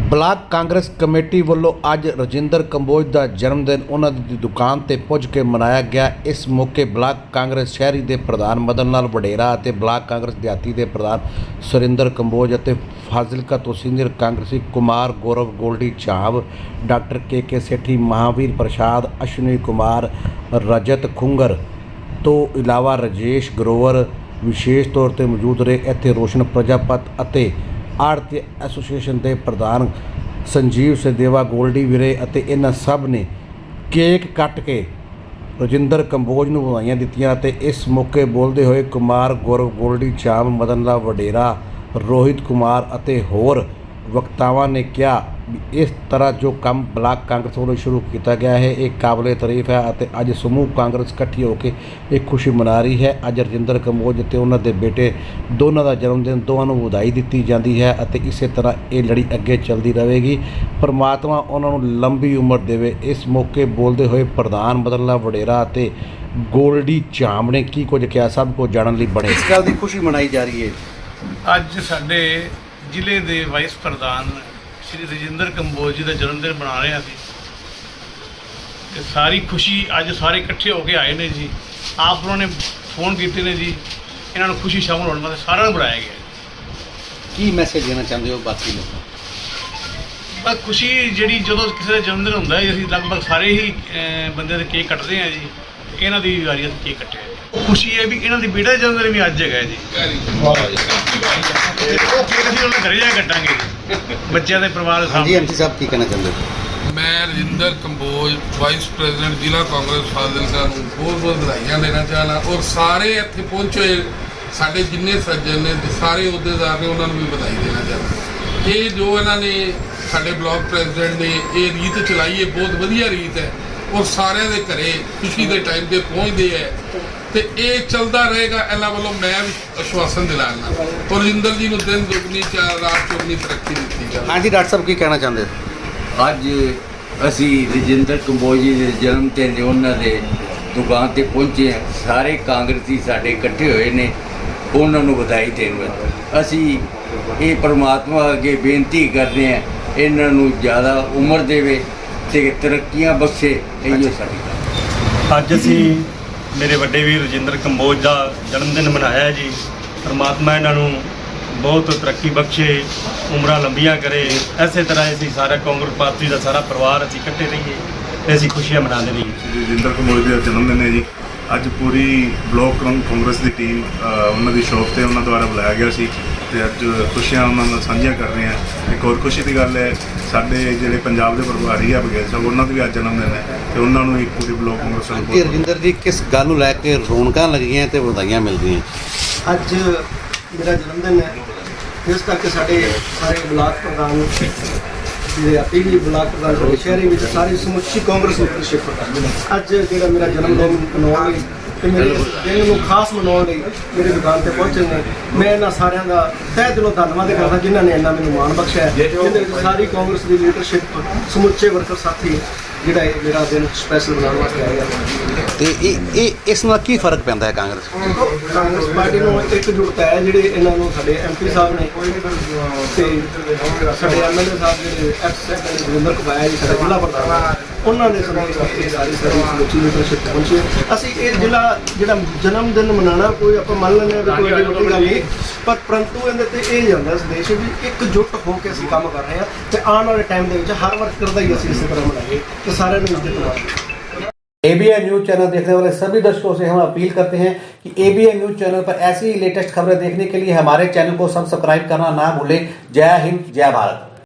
Block Congress committee ਵੱਲੋਂ ਅੱਜ ਰਜਿੰਦਰ ਕੰਬੋਜ ਦਾ ਜਨਮ ਦਿਨ ਉਹਨਾਂ ਦੀ ਦੁਕਾਨ ਤੇ ਪੁੱਜ ਕੇ ਮਨਾਇਆ ਗਿਆ। ਇਸ ਮੌਕੇ ਬਲਾਕ ਕਾਂਗਰਸ ਸ਼ਹਿਰੀ ਦੇ ਪ੍ਰਧਾਨ ਮਦਨ ਲਾਲ ਵਡੇਰਾ ਅਤੇ ਬਲਾਕ ਕਾਂਗਰਸ ਦਿਹਾਤੀ ਦੇ ਪ੍ਰਧਾਨ ਸੁਰਿੰਦਰ ਕੰਬੋਜ ਅਤੇ ਫਾਜ਼ਿਲਕਾ ਤੋਂ ਸੀਨੀਅਰ ਕਾਂਗਰਸੀ Kumar Gaurav Goldy ਚਾਵ, doctor K K Sethi, Mahavir Prasad, Ashwani Kumar, Rajat Khungar ਤੋਂ ਇਲਾਵਾ ਰਾਜੇਸ਼ ਗਰੋਵਰ ਵਿਸ਼ੇਸ਼ ਤੌਰ ਤੇ ਮੌਜੂਦ ਰਹੇ। ਇੱਥੇ ਰੋਸ਼ਨ ਪ੍ਰਜਾਪਤ ਅਤੇ ਆੜਤੀ ਐਸੋਸੀਏਸ਼ਨ ਦੇ ਪ੍ਰਧਾਨ ਸੰਜੀਵ ਸਦੇਵਾ, ਗੋਲਡੀ ਵੀਰੇ ਅਤੇ ਇਹਨਾਂ ਸਭ ਨੇ ਕੇਕ ਕੱਟ ਕੇ ਰਜਿੰਦਰ ਕੰਬੋਜ ਨੂੰ ਵਧਾਈਆਂ ਦਿੱਤੀਆਂ ਅਤੇ ਇਸ ਮੌਕੇ ਬੋਲਦੇ ਹੋਏ ਕੁਮਾਰ ਗੌਰਵ, ਗੋਲਡੀ ਚਾਮ ਮਦਨ ਲਾਲ, ਵਡੇਰਾ, ਰੋਹਿਤ ਕੁਮਾਰ ਅਤੇ ਹੋਰ ਵਕਤਾਵਾਂ ਨੇ ਕਿਹਾ ਇਸ ਤਰ੍ਹਾਂ ਜੋ ਕੰਮ ਬਲਾਕ ਕਾਂਗਰਸ ਵੱਲੋਂ ਸ਼ੁਰੂ ਕੀਤਾ ਗਿਆ ਹੈ ਇਹ ਕਾਬਲੇ ਤਾਰੀਫ ਹੈ ਅਤੇ ਅੱਜ ਸਮੂਹ ਕਾਂਗਰਸ ਇਕੱਠੀ ਹੋ ਕੇ ਇਹ ਖੁਸ਼ੀ ਮਨਾ ਰਹੀ ਹੈ। ਅੱਜ ਰਜਿੰਦਰ ਕੰਬੋਜ ਤੇ ਉਹਨਾਂ ਦੇ ਬੇਟੇ ਦੋਨਾਂ ਦਾ ਜਨਮ ਦਿਨ ਦੋਵਾਂ ਨੂੰ ਵਧਾਈ ਦਿੱਤੀ ਜਾਂਦੀ ਹੈ ਅਤੇ ਇਸੇ ਤਰ੍ਹਾਂ ਇਹ ਲੜੀ ਅੱਗੇ ਚੱਲਦੀ ਰਹੇਗੀ। ਪਰਮਾਤਮਾ ਉਹਨਾਂ ਨੂੰ ਲੰਬੀ ਉਮਰ ਦੇਵੇ। ਇਸ ਮੌਕੇ ਬੋਲਦੇ ਹੋਏ ਪ੍ਰਧਾਨ ਬਦਲਾ ਵਡੇਰਾ ਅਤੇ ਗੋਲਡੀ ਚਾਮ ਨੇ ਕੀ ਕੁਝ ਕਿਹਾ? ਸਭ ਕੁਝ ਜਾਣਨ ਲਈ ਬਣੇ। ਇਸ ਗੱਲ ਦੀ ਖੁਸ਼ੀ ਮਨਾਈ ਜਾ ਰਹੀ ਹੈ। ਅੱਜ ਸਾਡੇ ਜ਼ਿਲ੍ਹੇ ਦੇ ਵਾਈਸ ਪ੍ਰਧਾਨ ਸ਼੍ਰੀ ਰਜਿੰਦਰ ਕੰਬੋਜ ਜੀ ਦਾ ਜਨਮ ਦਿਨ ਮਨਾ ਰਹੇ ਅਸੀਂ। ਤੇ ਸਾਰੀ ਖੁਸ਼ੀ ਅੱਜ ਸਾਰੇ ਇਕੱਠੇ ਹੋ ਕੇ ਆਏ ਨੇ ਜੀ। ਆਪ ਉਹਨਾਂ ਨੇ ਫੋਨ ਕੀਤੇ ਨੇ ਜੀ। ਇਹਨਾਂ ਨੂੰ ਖੁਸ਼ੀ ਸ਼ਾਮਲ ਹੋਣ ਵਾਸਤੇ ਸਾਰਿਆਂ ਨੂੰ ਬੁਲਾਇਆ ਗਿਆ। ਕੀ ਮੈਸੇਜ ਦੇਣਾ ਚਾਹੁੰਦੇ ਹੋ ਬਾਕੀ ਲੋਕਾਂ? ਬਸ ਖੁਸ਼ੀ ਜਿਹੜੀ ਜਦੋਂ ਕਿਸੇ ਦਾ ਜਨਮ ਦਿਨ ਹੁੰਦਾ ਹੈ ਅਸੀਂ ਲਗਭਗ ਸਾਰੇ ਹੀ ਬੰਦਿਆਂ ਦੇ ਕੇਕ ਕੱਟਦੇ ਹਾਂ ਜੀ। ਇਹਨਾਂ ਦੀ ਵਾਰੀ ਅਸੀਂ ਕੇਕ ਕੱਟਿਆ। ਖੁਸ਼ੀ ਇਹ ਵੀ ਇਹਨਾਂ ਦੀ ਜਨਮ ਦਿਨ ਵੀ ਅੱਜ ਹੈਗਾ ਜੀ। ਤੇ ਉਹ ਕੇਕ ਅਸੀਂ ਉਹਨਾਂ ਦੇ ਘਰੇ ਜਾ ਕੇ ਕੱਟਾਂਗੇ ਜੀ। ਬੱਚਿਆਂ ਦੇ ਪਰਿਵਾਰ ਦੇ ਹਾਂਜੀ ਸਾਹਮਣੇ ਐਮਸੀ ਸਾਹਿਬ ਕੀ ਕਹਿਣਾ ਚਾਹੁੰਦੇ? ਹੋ ਮੈਂ ਰਜਿੰਦਰ ਕੰਬੋਜ ਵਾਈਸ ਪ੍ਰੈਜ਼ੀਡੈਂਟ ਜ਼ਿਲ੍ਹਾ ਕਾਂਗਰਸ ਫਾਜ਼ਿਲਕਾ ਨੂੰ ਬਹੁਤ ਬਹੁਤ ਵਧਾਈਆਂ ਦੇਣਾ ਚਾਹਨਾ। ਔਰ ਸਾਰੇ ਇੱਥੇ ਪਹੁੰਚੇ ਸਾਡੇ ਜਿੰਨੇ ਸੱਜਣ ਨੇ ਤੇ ਸਾਰੇ ਅਹੁਦੇਦਾਰ ਨੇ ਉਹਨਾਂ ਨੂੰ ਵੀ ਵਧਾਈ ਦੇਣਾ ਚਾਹੁੰਦਾ ਇਹ ਜੋ ਇਹਨਾਂ ਨੇ ਸਾਡੇ ਬਲਾਕ ਪ੍ਰੈਜ਼ੀਡੈਂਟ ਨੇ ਇਹ ਰੀਤ ਚਲਾਈ ਹੈ ਬਹੁਤ ਵਧੀਆ ਰੀਤ ਹੈ। ਔਰ ਸਾਰਿਆਂ ਦੇ ਘਰੇ ਖੁਸ਼ੀ ਦੇ ਟਾਈਮ ਤੇ ਪਹੁੰਚਦੇ ਹੈ ਤੇ ਇਹ ਚੱਲਦਾ ਰਹੇਗਾ ਇਹਨਾਂ ਵੱਲੋਂ ਮੈਂ ਵੀ ਆਸ਼ਵਾਸਨ ਦਿਲਾਣਾ ਔਰ ਰਜਿੰਦਰ ਜੀ ਨੂੰ ਦਿਨ ਦੁਗਣੀ ਚਾਰ ਰਾਤ ਚੌਗਣੀ ਤਰੱਕੀ ਦਿੱਤੀ ਜਾਵੇ। ਹਾਂਜੀ ਡਾਕਟਰ ਸਾਹਿਬ ਕੀ ਕਹਿਣਾ ਚਾਹੁੰਦੇ? ਅੱਜ ਅਸੀਂ ਰਜਿੰਦਰ ਕੰਬੋਜ ਜੀ ਦੇ ਜਨਮ ਤੇ ਨੇ ਉਹਨਾਂ ਦੇ ਦੁਕਾਨ ਤੇ ਪਹੁੰਚੇ ਹਾਂ। ਸਾਰੇ ਕਾਂਗਰਸੀ ਸਾਡੇ ਇਕੱਠੇ ਹੋਏ ਨੇ ਉਹਨਾਂ ਨੂੰ ਵਧਾਈ ਦੇਣ ਵਾਸਤੇ। ਅਸੀਂ ਇਹ ਪ੍ਰਮਾਤਮਾ ਅੱਗੇ ਬੇਨਤੀ ਕਰਦੇ ਹਾਂ ਇਹਨਾਂ ਨੂੰ ਜ਼ਿਆਦਾ ਉਮਰ ਦੇਵੇ। ਤੇ ਤਰੱਕੀਆਂ ਬਖਸ਼ੇ ਇਹੋ ਸਾਡੀ ਅੱਜ ਅਸੀਂ ਮੇਰੇ ਵੱਡੇ ਵੀਰ ਰਜਿੰਦਰ ਕੰਬੋਜ ਦਾ ਜਨਮ ਦਿਨ ਮਨਾਇਆ ਜੀ। ਪਰਮਾਤਮਾ ਇਹਨਾਂ ਨੂੰ ਬਹੁਤ ਤਰੱਕੀ ਬਖਸ਼ੇ ਉਮਰਾਂ ਲੰਬੀਆਂ ਕਰੇ। ਐਸੇ ਤਰ੍ਹਾਂ ਅਸੀਂ ਸਾਰਾ ਕਾਂਗਰਸ ਪਾਰਟੀ ਦਾ ਸਾਰਾ ਪਰਿਵਾਰ ਅਸੀਂ ਇਕੱਠੇ ਰਹੀਏ ਤੇ ਅਸੀਂ ਖੁਸ਼ੀਆਂ ਮਨਾਉਂਦੇ ਰਹੀਏ। ਰਜਿੰਦਰ ਕੁਮਾਰ ਜੀ ਦਾ ਜਨਮ ਦਿਨ ਹੈ ਜੀ। ਅੱਜ ਪੂਰੀ ਬਲਾਕ ਕਾਂਗਰਸ ਦੀ ਟੀਮ ਉਹਨਾਂ ਦੀ ਸ਼ੌਪ ਤੇ ਉਹਨਾਂ ਦੁਆਰਾ ਬੁਲਾਇਆ ਗਿਆ ਸੀ। ਤੇ ਅੱਜ ਖੁਸ਼ੀਆਂ ਉਹਨਾਂ ਨਾਲ ਸਾਂਝੀਆਂ ਕਰ ਰਹੇ ਹਾਂ। ਇੱਕ ਹੋਰ ਖੁਸ਼ੀ ਦੀ ਗੱਲ ਹੈ ਸਾਡੇ ਜਿਹੜੇ ਪੰਜਾਬ ਦੇ ਪ੍ਰਭਾਰੀ ਆ ਬਗੈਰ ਸਾਹਿਬ ਉਹਨਾਂ ਦਾ ਵੀ ਅੱਜ ਜਨਮ ਦਿਨ ਹੈ ਤੇ ਉਹਨਾਂ ਨੂੰ ਵੀ ਪੂਰੀ ਬਲਾਕ ਕਾਂਗਰਸ ਵੱਲੋਂ ਕਿ ਰਜਿੰਦਰ ਜੀ ਕਿਸ ਗੱਲ ਨੂੰ ਲੈ ਕੇ ਰੌਣਕਾਂ ਲੱਗੀਆਂ ਤੇ ਵਧਾਈਆਂ ਮਿਲ ਰਹੀਆਂ ਅੱਜ ਮੇਰਾ ਜਨਮ ਦਿਨ ਹੈ ਇਸ ਕਰਕੇ ਸਾਡੇ ਸਾਰੇ ਬਲਾਕ ਪ੍ਰਧਾਨ ਜਿਹੜੇ ਆਪੀ ਵੀ ਬਲਾਕ ਪ੍ਰਧਾਨ ਸ਼ਹਿਰੀ ਵਿੱਚ ਸਾਰੀ ਸਮੁੱਚੀ ਕਾਂਗਰਸ ਲੀਡਰਸ਼ਿਪ ਅੱਜ ਜਿਹੜਾ ਮੇਰਾ ਜਨਮ ਦਿਨ ਮਨਾਉਣ ਲਈ ਤੇ ਮੇਰੇ ਦਿਨ ਨੂੰ ਖਾਸ ਮਨਾਉਣ ਲਈ ਮੇਰੀ ਦੁਕਾਨ ਤੇ ਪਹੁੰਚੇ ਨੇ ਮੈਂ ਇਹਨਾਂ ਸਾਰਿਆਂ ਦਾ ਤਹਿ ਦਿਲੋਂ ਧੰਨਵਾਦ ਕਰਦਾ ਜਿਨ੍ਹਾਂ ਨੇ ਇੰਨਾ ਮੈਨੂੰ ਮਾਣ ਬਖਸ਼ਿਆ ਹੈ। ਜਿਹਦੇ ਵਿੱਚ ਸਾਰੀ ਕਾਂਗਰਸ ਦੀ ਲੀਡਰਸ਼ਿਪ ਸਮੁੱਚੇ ਵਰਕਰ ਸਾਥੀ ਜਿਹੜਾ ਇਹ ਮੇਰਾ ਦਿਨ ਸਪੈਸ਼ਲ ਬਣਾਉਣ ਵਾਸਤੇ ਆਏ ਆ ਤੇ ਇਹ ਇਹ ਇਸ ਨਾਲ ਕੀ ਫ਼ਰਕ ਪੈਂਦਾ ਹੈ ਕਾਂਗਰਸ ਕਾਂਗਰਸ ਪਾਰਟੀ ਨੂੰ ਇਕਜੁੱਟਤਾ ਹੈ ਜਿਹੜੇ ਇਹਨਾਂ ਨੂੰ ਸਾਡੇ ਐਮਪੀ ਸਾਹਿਬ ਨੇ ਤੇ ਸਾਡੇ ਐਮਐਲਏ ਸਾਹਿਬ ਜਿਹੜੇ ਐਕਸ ਸੈਕਟਰੀ ਜਗਿੰਦਰ ਕਪਾਇਆ ਜੀ ਸਾਡਾ ਜ਼ਿਲ੍ਹਾ ਪ੍ਰਧਾਨ ਉਹਨਾਂ ਨੇ ਸਾਨੂੰ ਸਾਰੀ ਸਾਰੀ ਸਾਰੀ ਸਮੁੱਚੀ ਲੀਡਰਸ਼ਿਪ ਪਹੁੰਚੀ ਅਸੀਂ ਇਹ ਜ਼ਿਲ੍ਹਾ ਜਿਹੜਾ ਜਨਮ ਦਿਨ ਮਨਾਉਣਾ ਕੋਈ ਆਪਾਂ ਮੰਨ ਲੈਂਦੇ ਹਾਂ ਵੀ ਕੋਈ ਏਡੀ ਵੱਡੀ ਗੱਲ ਨਹੀਂ ਪਰ ਪਰੰਤੂ ਇਹਦੇ ਤੇ ਇਹ ਜਾਂਦਾ ਇਸ ਦੇਸ਼ ਵੀ ਇਕਜੁੱਟ ਹੋ ਕੇ ਅਸੀਂ ਕੰਮ ਕਰ ਰਹੇ ਹਾਂ ਤੇ ਆਉਣ ਵਾਲੇ ਟਾਈਮ ਦੇ ਵਿੱਚ ਹਰ ਵਰਕਰ ਦਾ ਹੀ ਅਸੀਂ ਇਸੇ ਤਰ੍ਹਾਂ ਮਨਾਈਏ ਤੇ ਸਾਰਿਆਂ ਨੂੰ ਇੱਜ਼ਤ ਦਵਾਂਗੇ एबीएन न्यूज चैनल देखने वाले सभी दर्शकों से हम अपील करते हैं कि एबीएन न्यूज चैनल पर ऐसी ही लेटेस्ट खबरें देखने के लिए हमारे चैनल को सब्सक्राइब करना ना भूलें जय हिंद जय भारत